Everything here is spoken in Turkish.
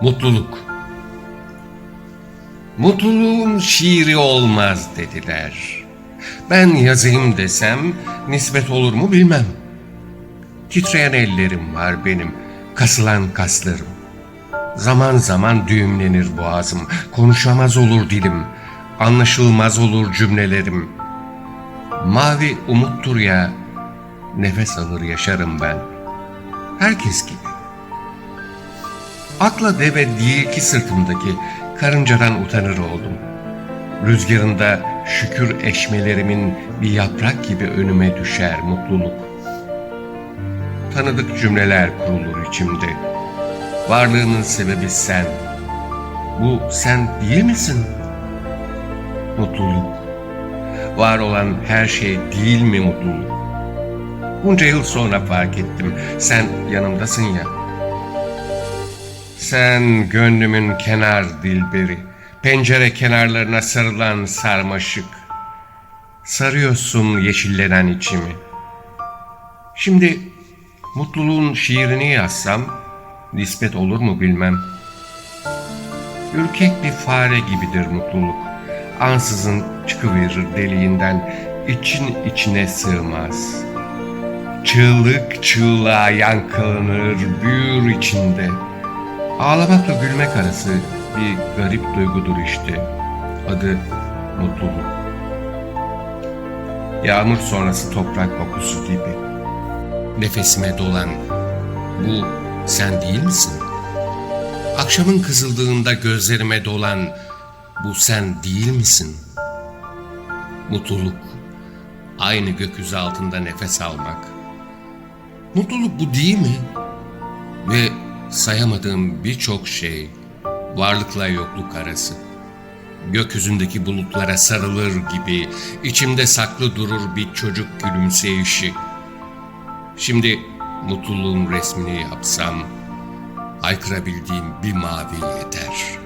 Mutluluk. Mutluluğun şiiri olmaz dediler. Ben yazayım desem nispet olur mu bilmem. Titreyen ellerim var benim, kasılan kaslarım. Zaman zaman düğümlenir boğazım, konuşamaz olur dilim, anlaşılmaz olur cümlelerim. Mavi umuttur ya, nefes alır yaşarım ben. Herkes gibi. Akla deve değil ki sırtımdaki karıncadan utanır oldum. Rüzgarında şükür eşmelerimin bir yaprak gibi önüme düşer mutluluk. Tanıdık cümleler kurulur içimde. Varlığımın sebebi sen. Bu sen değil misin? Mutluluk. Var olan her şey değil mi mutluluk? Bunca yıl sonra fark ettim. Sen yanımdasın ya. Sen gönlümün kenar dilberi, pencere kenarlarına sarılan sarmaşık. Sarıyorsun yeşillenen içimi. Şimdi mutluluğun şiirini yazsam, nispet olur mu bilmem. Ürkek bir fare gibidir mutluluk. Ansızın çıkıverir deliğinden, için içine sığmaz. Çığlık çığlığa yankılanır, büyür içinde. Ağlamakla gülmek arası bir garip duygudur işte. Adı mutluluk. Yağmur sonrası toprak kokusu gibi. Nefesime dolan bu sen değil misin? Akşamın kızıldığında gözlerime dolan bu sen değil misin? Mutluluk aynı gökyüzü altında nefes almak. Mutluluk bu değil mi? Ve sayamadığım birçok şey varlıkla yokluk arası. Gökyüzündeki bulutlara sarılır gibi içimde saklı durur bir çocuk gülümseyişi. Şimdi mutluluğun resmini yapsam haykırabildiğim bir mavi yeter.